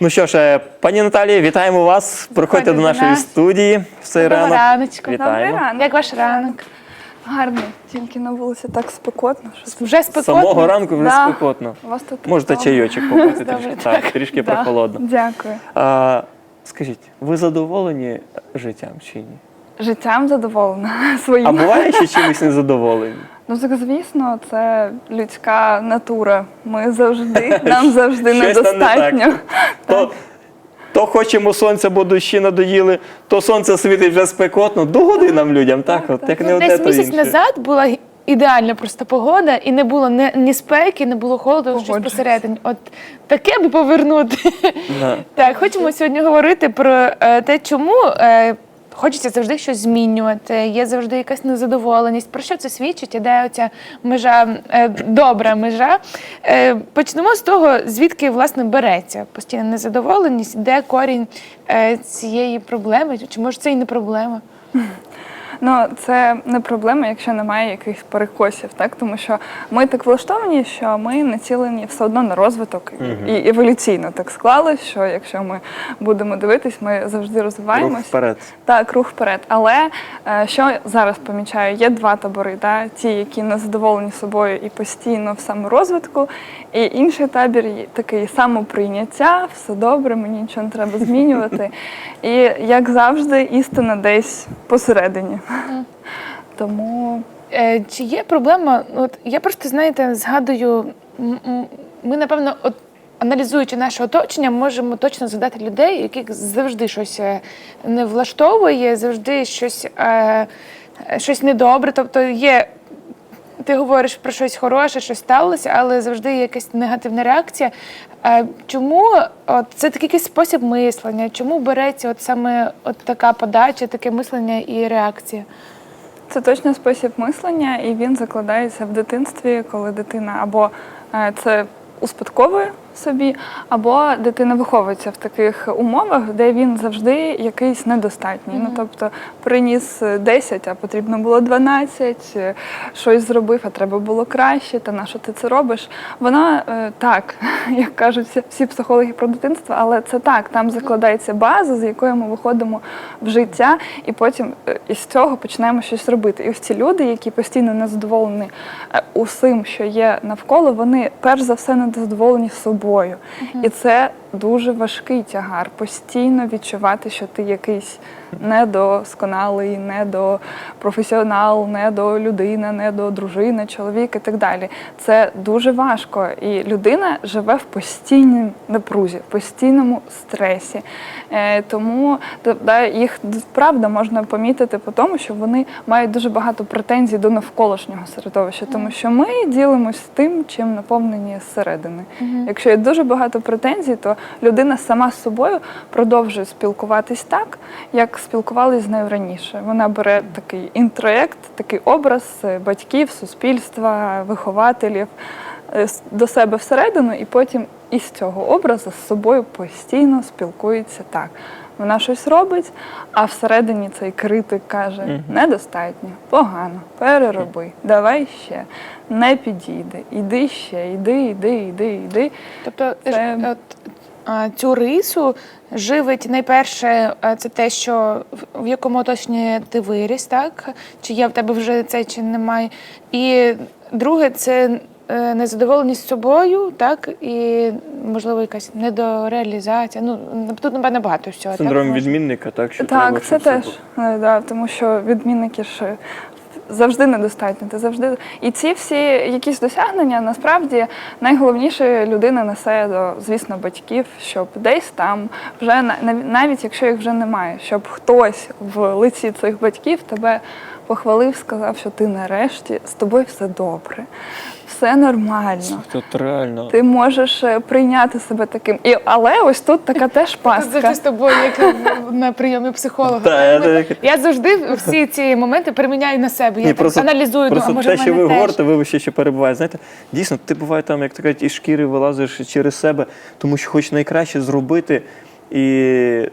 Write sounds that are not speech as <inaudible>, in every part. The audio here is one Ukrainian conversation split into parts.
Ну що ж, е, пані Наталія, вітаємо вас. Проходьте до нашої студії в цей Доброго ранок. раночку. Вітаємо. Добрий ранок. Як ваш ранок? Гарний, тільки на вулиці так спекотно. Що... Вже спекотно? самого ранку вже Да. спекотно. У вас тут Можете тепло. чайочок попити <laughs> трішки, так. так, трішки Да. прохолодно. Дякую. А, скажіть, ви задоволені життям чи ні? Життям задоволена <laughs> своїм. А буває ще <laughs> чимось незадоволені? Ну так звісно, це людська натура. Ми завжди, нам завжди не недостатньо. То, то хочемо сонця, бо дощі надоїли, то сонце світить вже спекотно. Догоди нам людям, так? От, як не Ну, одне, десь то місяць інше. назад була ідеальна просто погода, і не було ні, ні спеки, не було холоду, щось Погоджуюсь. посередині. От таке би повернути. Да. Так, хочемо сьогодні говорити про е, те, чому е, хочеться завжди щось змінювати, є завжди якась незадоволеність. Про що це свідчить? І де оця межа, е, добра межа. Е, почнемо з того, звідки власне береться постійна незадоволеність, де корінь е, цієї проблеми, чи може це і не проблема? <laughs> Ну, це не проблема, якщо немає якихось перекосів, так тому що ми так влаштовані, що ми націлені все одно на розвиток і еволюційно так склалось, що якщо ми будемо дивитись, ми завжди Рух вперед. Так, рух вперед. Але е, що зараз помічаю, є два табори: да? ті, які не задоволені собою і постійно в саморозвитку, і інший табір такий самоприйняття, все добре, мені нічого не треба змінювати. <laughs> І як завжди, істина десь посередині. <laughs> Тому Е, Чи є проблема? От я просто знаєте, згадую, ми напевно, от аналізуючи наше оточення, можемо точно згадати людей, яких завжди щось е, не влаштовує, завжди щось, е, щось недобре. Тобто є. Ти говориш про щось хороше, щось сталося, але завжди є якась негативна реакція. Чому от, це такий якийсь спосіб мислення? Чому береться от саме от така подача, таке мислення і реакція? Це точно спосіб мислення, і він закладається в дитинстві, коли дитина або е, це успадковує собі, або дитина виховується в таких умовах, де він завжди якийсь недостатній. Ну тобто приніс е, 10, а потрібно було 12, е, щось зробив, а треба було краще. Та на що ти це робиш? Вона е, так, <laughs> як кажуть всі- психологи про дитинство, але це так, там закладається база, з якої ми виходимо в життя, і потім е, із цього починаємо щось робити. І ось ці люди, які постійно незадоволені е, усім, що є навколо, вони перш за все незадоволені собою. І це дуже важкий тягар. Постійно відчувати, що ти якийсь недосконалий, недопрофесіонал, недолюдина, недодружина, чоловік і так далі. Це дуже важко. І людина живе в постійній напрузі, в постійному стресі. Е, тому да, їх правда можна помітити по тому, що вони мають дуже багато претензій до навколишнього середовища, тому що ми ділимось тим, чим наповнені зсередини. Якщо є дуже багато претензій, то людина сама з собою продовжує спілкуватись так, як спілкувалися з нею раніше. Вона бере такий інтроєкт, такий образ е, батьків, суспільства, вихователів е, до себе всередину, і потім із цього образу з собою постійно спілкується так. Вона щось робить, а всередині цей критик каже: недостатньо, погано, перероби, давай ще, не підійде, іди ще, іди, іди, іди, іди. Тобто Це- от, а, цю рису живить найперше, це те, що в- якому оточенні ти виріс, так? Чи є в тебе вже це, чи немає. І друге, це е, незадоволеність собою, так, і можливо якась недореалізація. Ну тут напевно багато всього. Синдром так, відмінника, так? Що треба, Так, це теж, е, да, тому що відмінники ж завжди недостатньо. Ти завжди і ці всі якісь досягнення насправді найголовніше людина несе до, звісно, батьків, щоб десь там вже на- навіть якщо їх вже немає, щоб хтось в лиці цих батьків тебе похвалив, сказав, що ти нарешті з тобою все добре, все нормально. Тут реально. Ти можеш е, прийняти себе таким. І, але ось тут така теж пастка. завжди з тобою, як на прийомі психолога. Я завжди всі ці моменти приміняю на себе. Я Ні, так просто, аналізую, просто ну, а може те, в що мене ви теж. говорите, ви ще, ще перебуваєте. Знаєте, дійсно, ти буває там, як то кажуть, із шкіри вилазиш через себе, тому що хочеш найкраще зробити. І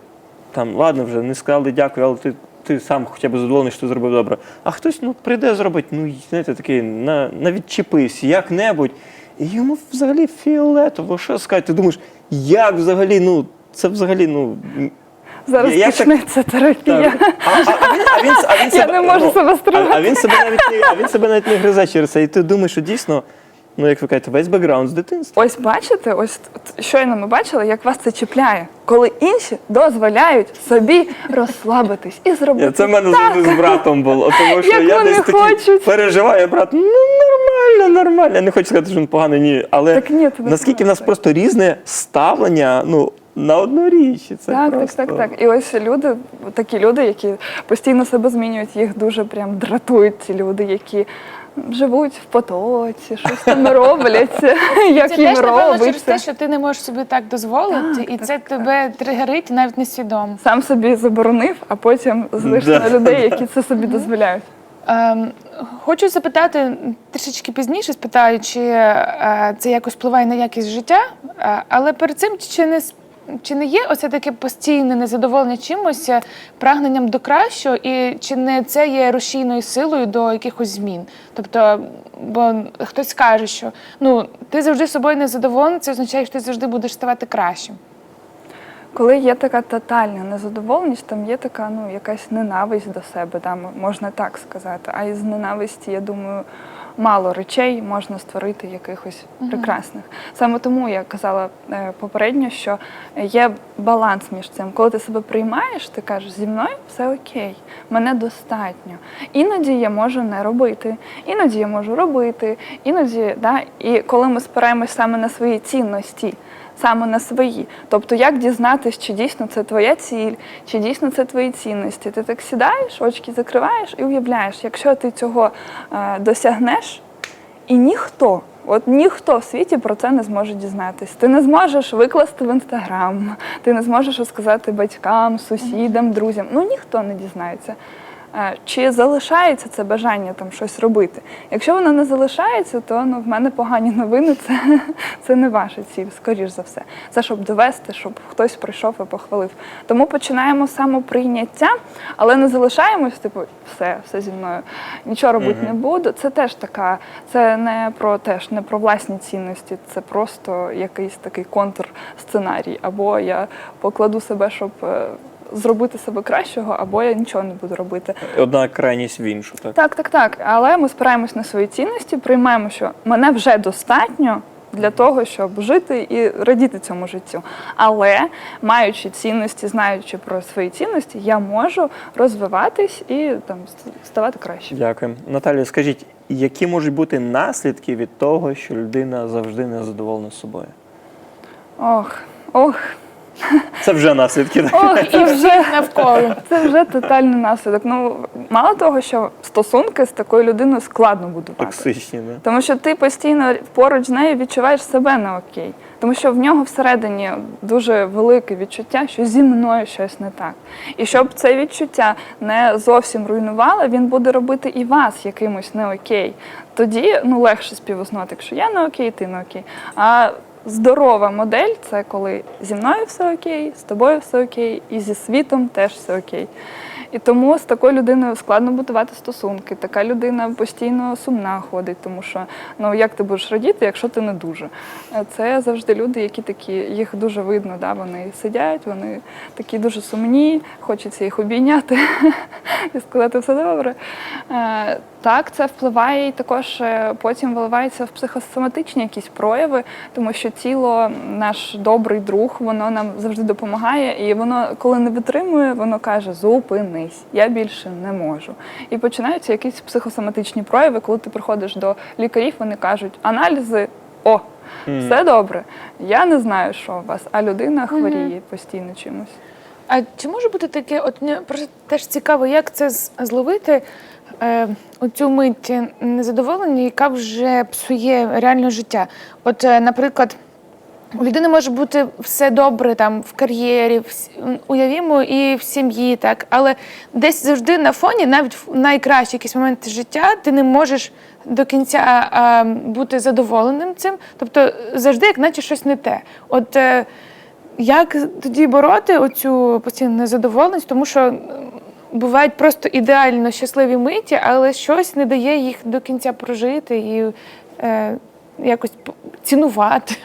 там, ладно, вже не сказали дякую, але ти, ти сам хоча б задоволений, що ти зробив добре. А хтось ну, прийде зробить, ну, знаєте, такий, на, на відчепись, як-небудь. І йому взагалі фіолетово, що сказати, ти думаєш, як взагалі, ну, це взагалі, ну. Зараз Я- я так- почнеться терапія. Так. А, а, а він, а він, а він <laughs> Я не можу ну, себе а, стримати. а він себе навіть не, а він себе навіть не гризе через це. І ти думаєш, що дійсно, ну як ви кажете, весь бекграунд з дитинства. Ось бачите, ось щойно ми бачили, як вас це чіпляє, коли інші дозволяють собі розслабитись і зробити. Це в мене так. завжди з братом було. Тому що Як я десь такий переживаю, брат, ну нормально, нормально. Я не хочу сказати, що він поганий, ні. Але Так ні, наскільки в нас просто різне ставлення ну, на одну річ. Це Так, просто... так, так, так. І ось люди, такі люди, які постійно себе змінюють, їх дуже прям дратують ці люди, які живуть в потоці, щось там <laughs> роблять, як Це їм теж, напевно, через те, що ти не можеш собі так дозволити, Так, і так, це так. тебе тригерить навіть несвідомо. Сам собі заборонив, а потім злишся на людей, які це собі дозволяють. Ем, хочу запитати трішечки пізніше, спитаю, чи е, це якось впливає на якість життя. Е, але перед цим чи не чи не є оце таке постійне незадоволення чимось, е, прагненням до кращого, і чи не це є рушійною силою до якихось змін? Тобто, бо хтось каже, що ну ти завжди собою незадоволений, це означає, що ти завжди будеш ставати кращим. Коли є така тотальна незадоволеність, там є така ну, якась ненависть до себе, да, можна так сказати. А із ненависті, я думаю, мало речей можна створити якихось прекрасних. Саме тому я казала е, попередньо, що є баланс між цим. Коли ти себе приймаєш, ти кажеш, зі мною все окей, мене достатньо. Іноді я можу не робити, іноді я можу робити, іноді, да, і коли ми спираємось саме на свої цінності саме на свої. Тобто, як дізнатись, чи дійсно це твоя ціль, чи дійсно це твої цінності. Ти так сідаєш, очки закриваєш і уявляєш, якщо ти цього е, досягнеш, і ніхто, от ніхто в світі про це не зможе дізнатись. Ти не зможеш викласти в інстаграм, ти не зможеш розказати батькам, сусідам, друзям. Ну ніхто не дізнається. Е, Чи залишається це бажання там щось робити? Якщо воно не залишається, то ну в мене погані новини. Це, це не ваша ціль, скоріш за все. Це щоб довести, щоб хтось прийшов і похвалив. Тому починаємо з самоприйняття, але не залишаємось, типу, все, все зі мною. Нічого робити не буду. Це теж така, це не про теж не про власні цінності, це просто якийсь такий контрсценарій. Або я покладу себе, щоб. Зробити себе кращого, або я нічого не буду робити. Одна крайність в іншу. Так. Так, так, так. Але ми спираємось на свої цінності, приймаємо, що мене вже достатньо для того, щоб жити і радіти цьому життю. Але маючи цінності, знаючи про свої цінності, я можу розвиватись і там ставати краще. Дякую. Наталія, скажіть, які можуть бути наслідки від того, що людина завжди не задоволена собою? Ох, ох, Це вже наслідки. так? ох, і вже Навколо. це вже тотальний наслідок. Ну мало того, що стосунки з такою людиною складно будувати. Токсичні, да? Тому що ти постійно поруч з нею відчуваєш себе не окей. Тому що в нього всередині дуже велике відчуття, що зі мною щось не так. І щоб це відчуття не зовсім руйнувало, він буде робити і вас якимось не окей. Тоді ну легше співіснувати, якщо я не окей, ти не окей. А здорова модель це коли зі мною все окей, з тобою все окей, і зі світом теж все окей. І тому з такою людиною складно будувати стосунки. Така людина постійно сумна ходить, тому що ну як ти будеш радіти, якщо ти не дуже. Е, Це завжди люди, які такі, їх дуже видно, да, вони сидять, вони такі дуже сумні, хочеться їх обійняти <laughs> і сказати все добре. Так, це впливає і також е, потім виливається в психосоматичні якісь прояви, тому що тіло, наш добрий друг, воно нам завжди допомагає, і воно, коли не витримує, воно каже: зупинись, я більше не можу. І починаються якісь психосоматичні прояви, коли ти приходиш до лікарів, вони кажуть, аналізи. О, все добре. Я не знаю, що у вас, а людина хворіє постійно чимось. А чи може бути таке, от мені просто теж цікаво, як це зловити е, оцю мить незадоволення, яка вже псує реальне життя? От, е, наприклад, у людини може бути все добре там в кар'єрі, в, уявімо, і в сім'ї, так, але десь завжди на фоні, навіть в найкращі якісь моменти життя, ти не можеш до кінця е, бути задоволеним цим. Тобто завжди, як наче щось не те. От е, як тоді бороти оцю постійну незадоволеність, тому що бувають просто ідеально щасливі миті, але щось не дає їх до кінця прожити і е, якось цінувати.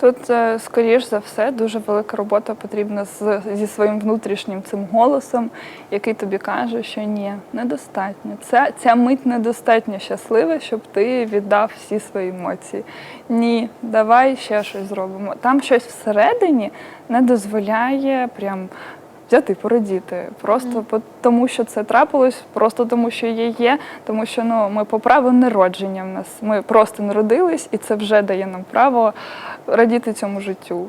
Тут, е, скоріш за все, дуже велика робота потрібна з, зі своїм внутрішнім цим голосом, який тобі каже, що ні, недостатньо. Ця, ця мить недостатньо щаслива, щоб ти віддав всі свої емоції. Ні, давай ще щось зробимо. Там щось всередині не дозволяє прям. Взяти і порадіти. Просто по- тому, що це трапилось, просто тому, що є є, тому що ну, ми по праву народження в нас. Ми просто народились, і це вже дає нам право радіти цьому життю.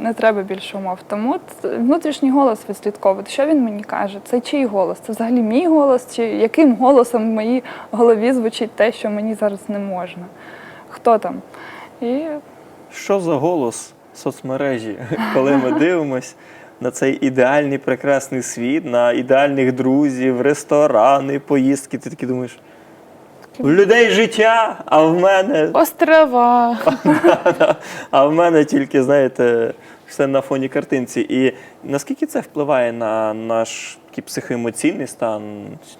Не треба більше умов. Тому внутрішній голос відслідковувати. Що він мені каже? Це чий голос? Це взагалі мій голос, чи яким голосом в моїй голові звучить те, що мені зараз не можна? Хто там? І Що за голос соцмережі, <laughs> коли ми дивимось на цей ідеальний прекрасний світ, на ідеальних друзів, ресторани, поїздки. Ти такий думаєш. У людей життя, а в мене Острова. <laughs> а в мене тільки, знаєте, все на фоні картинці. І наскільки це впливає на наш психоемоційний стан,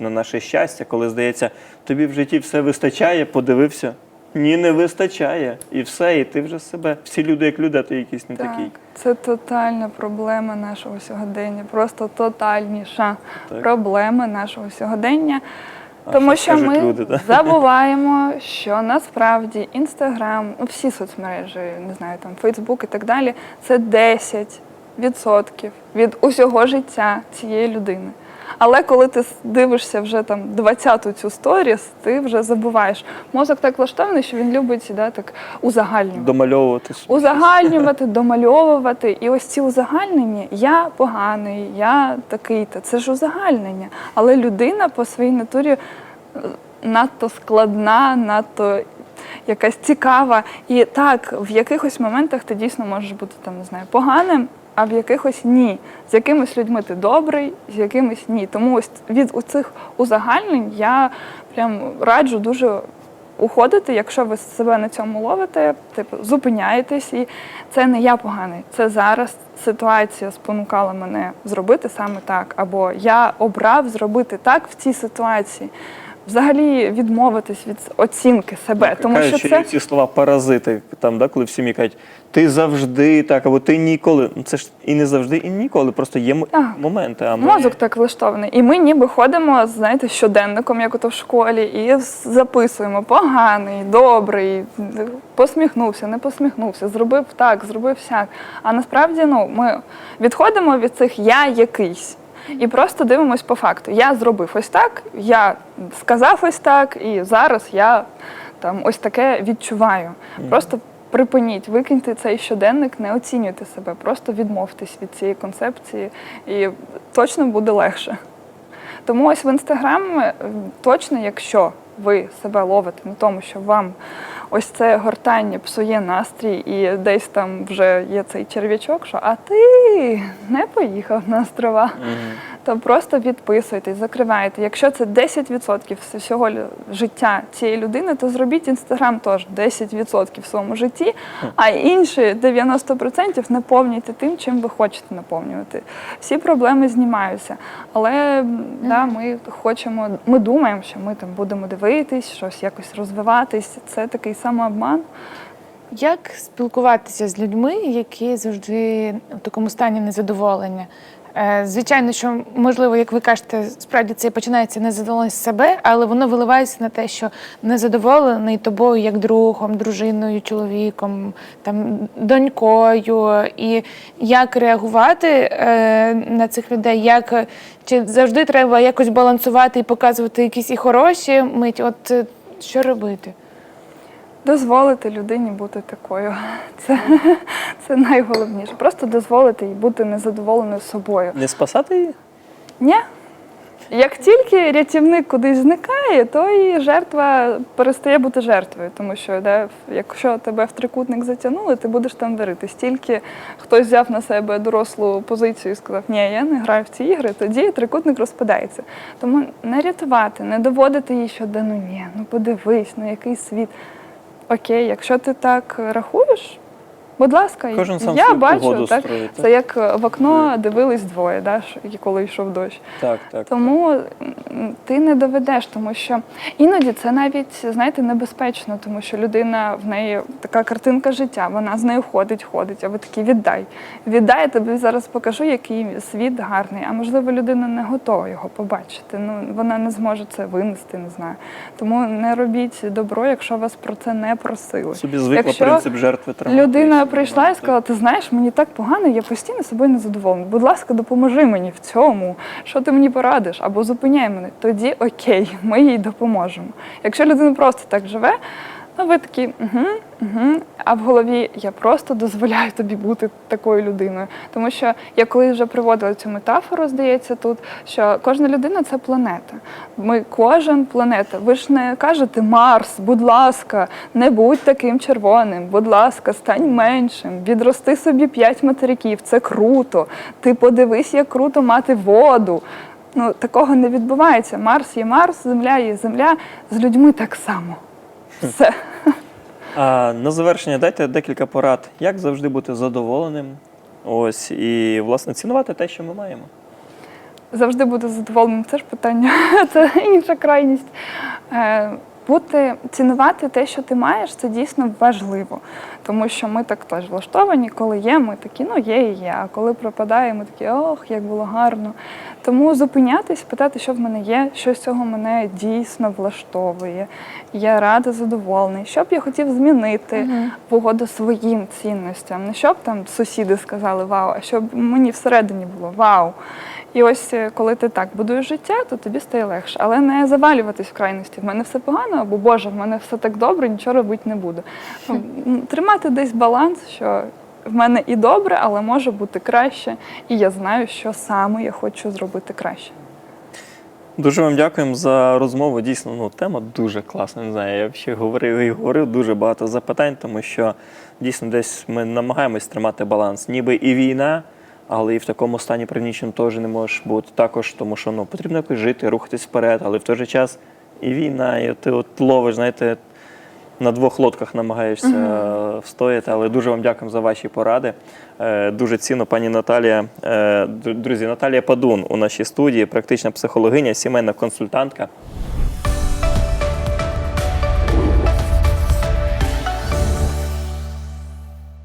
на наше щастя, коли здається, тобі в житті все вистачає, подивився. Ні, не вистачає. І все, і ти вже себе. Всі люди як люди, а ти якийсь не. Так, це тотальна проблема нашого сьогодення, просто тотальніша Так. проблема нашого сьогодення. А Тому що що ми люди, так? забуваємо, що насправді інстаграм, ну всі соцмережі, не знаю, там Фейсбук і так далі, це 10% від усього життя цієї людини. Але коли ти дивишся вже там 20-ту цю сторіс, ти вже забуваєш. Мозок так влаштований, що він любить да, так узагальнювати Домальовувати узагальнювати, домальовувати. І ось ці узагальнення я поганий, я такий-то. Це ж узагальнення. Але людина по своїй натурі е, надто складна, надто якась цікава. І так, в якихось моментах ти дійсно можеш бути там, не знаю, поганим. А в якихось ні. З якимись людьми ти добрий, з якимись ні. Тому ось від цих узагальнень я прям раджу дуже уходити, якщо ви себе на цьому ловите, типу зупиняєтесь, і це не я поганий. Це зараз ситуація спонукала мене зробити саме так, або я обрав зробити так в цій ситуації. Взагалі відмовитись від оцінки себе, тому Кажуть, що що це ці слова паразити, там, да, коли в сім'ї кажуть, ти завжди так, або ти ніколи. Ну, Це ж і не завжди, і ніколи. Просто є Так. моменти. А ми... Мозок так влаштований. І ми ніби ходимо, знаєте, щоденником, як ото в школі, і записуємо поганий, добрий, посміхнувся, не посміхнувся, зробив так, зробив сяк. А насправді ну, ми відходимо від цих я якийсь. І просто дивимось по факту. Я зробив ось так, я сказав ось так, і зараз я там ось таке відчуваю. Просто припиніть, викиньте цей щоденник, не оцінюйте себе, просто відмовтесь від цієї концепції, і точно буде легше. Тому ось в інстаграм е, точно, якщо ви себе ловите на тому, що вам ось це гортання псує настрій, і десь там вже є цей черв'ячок, що а ти не поїхав на острова, Мгм. То просто відписуйтесь, закривайте. Якщо це 10% всього життя цієї людини, то зробіть інстаграм теж 10% в своєму житті, а інші 90% наповнюйте тим, чим ви хочете наповнювати. Всі проблеми знімаються. Але да, ми хочемо, ми думаємо, що ми там будемо дивитись, щось якось розвиватись. Це такий самообман. Як спілкуватися з людьми, які завжди в такому стані незадоволення? Е, Звичайно, що можливо, як ви кажете, справді це починається незадоволення з себе, але воно виливається на те, що незадоволений тобою як другом, дружиною, чоловіком, там донькою, і як реагувати е, на цих людей, як чи завжди треба якось балансувати і показувати якісь і хороші миті? От е, що робити? Дозволити людині бути такою. <laughs> Це, це найголовніше. Просто дозволити їй бути незадоволеною собою. Не спасати її? Ні. Як тільки рятівник кудись зникає, то і жертва перестає бути жертвою, тому що да, якщо тебе в трикутник затягнули, ти будеш там варитись. Тільки хтось взяв на себе дорослу позицію і сказав, ні, я не граю в ці ігри, тоді трикутник розпадається. Тому не рятувати, не доводити їй, що да ну ні, ну подивись, ну який світ. Окей, якщо ти так рахуєш, Будь ласка, Кожен сам я свою бачу, погоду так, строїть, так? це як в окно дивились двоє, да, і коли йшов дощ. Так, так. Тому м, ти не доведеш, тому що іноді це навіть знаєте небезпечно, тому що людина в неї така картинка життя, вона з нею ходить, ходить. А ви такі віддай. Віддай, я тобі зараз покажу, який світ гарний. А можливо, людина не готова його побачити. Ну вона не зможе це винести, не знаю. Тому не робіть добро, якщо вас про це не просили. Собі звикла Якщо принцип жертви тримати. Людина прийшла і сказала: ти знаєш, мені так погано, я постійно собою не задоволена. Будь ласка, допоможи мені в цьому. Що ти мені порадиш? Або зупиняй мене. Тоді окей, ми їй допоможемо. Якщо людина просто так живе, ну ви такі, угу, угу. А в голові я просто дозволяю тобі бути такою людиною. Тому що я колись вже приводила цю метафору, здається, тут, що кожна людина це планета. Ми кожен планета. Ви ж не кажете Марс, будь ласка, не будь таким червоним, будь ласка, стань меншим, відрости собі п'ять материків. Це круто. Ти подивись, як круто мати воду. Ну, такого не відбувається. Марс є Марс, Земля є Земля. З людьми так само. Все. А на завершення дайте декілька порад, як завжди бути задоволеним. Ось і власне цінувати те, що ми маємо. завжди бути задоволеним. Це ж питання, <laughs> це інша крайність. Бути, цінувати те, що ти маєш, це дійсно важливо. Тому що ми так теж влаштовані, коли є, ми такі, ну є і є. А коли пропадає, ми такі, ох, як було гарно. Тому зупинятись, питати, що в мене є, що з цього мене дійсно влаштовує. Я рада, задоволений. Що б я хотів змінити в угоду своїм цінностям. Не щоб там сусіди сказали вау, а щоб мені всередині було вау. І ось е, коли ти так будуєш життя, то тобі стає легше. Але не завалюватись в крайності. В мене все погано, або Боже, в мене все так добре, нічого робити не буду. Тримати десь баланс, що в мене і добре, але може бути краще, і я знаю, що саме я хочу зробити краще. Дуже вам дякуємо за розмову. Дійсно, ну тема дуже класна. Не знаю, я ще говорив і говорив дуже багато запитань, тому що дійсно десь ми намагаємось тримати баланс. Ніби і війна, але і в такому стані пригніченому теж не можеш бути. Також, тому що ну потрібно якось жити, рухатись вперед, але в той же час і війна, і ти от ловиш, знаєте. На двох лодках намагаєшся е, встояти, але дуже вам дякуємо за ваші поради. Е, Дуже цінно, пані Наталія. Е, Друзі, Наталія Падун у нашій студії, практична психологиня, сімейна консультантка.